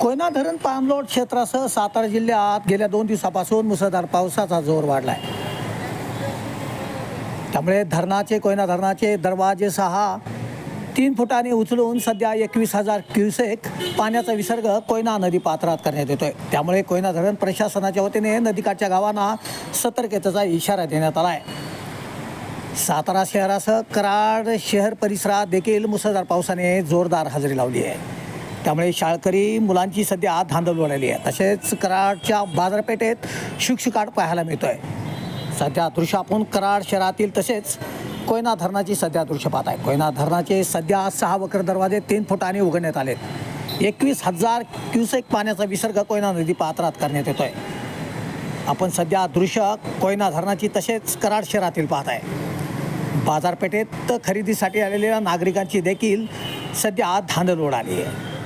कोयना धरण पाणलोट क्षेत्रासह सातारा जिल्ह्यात गेल्या दोन दिवसापासून मुसळधार पावसाचा जोर वाढला आहे त्यामुळे धरणाचे कोयना धरणाचे दरवाजे सहा तीन फुटांनी उचलून सध्या एकवीस हजार क्युसेक पाण्याचा विसर्ग कोयना नदी पात्रात करण्यात येतोय. त्यामुळे कोयना धरण प्रशासनाच्या वतीने नदीकाठच्या गावांना सतर्कतेचा इशारा देण्यात आला आहे सातारा शहरासह कराड शहर परिसरात देखील मुसळधार पावसाने जोरदार हजेरी लावली आहे. त्यामुळे शाळकरी मुलांची सध्या धांदल उडाली आहे तसेच कराडच्या बाजारपेठेत शुकशुकाट पाहायला मिळतो आहे सध्या दृश्य आपण कराड शहरातील तसेच कोयना धरणाची सध्या दृश्य पाहत आहे. कोयना धरणाचे सध्या सहा वक्र दरवाजे तीन फुटाने उघडण्यात आलेत एकवीस हजार क्युसेक पाण्याचा विसर्ग कोयना नदी पात्रात करण्यात येतो आहे आपण सध्या दृश्य कोयना धरणाची तसेच कराड शहरातील पाहत आहे. बाजारपेठेत खरेदीसाठी आलेल्या नागरिकांची देखील सध्या धांदल उडाली आहे.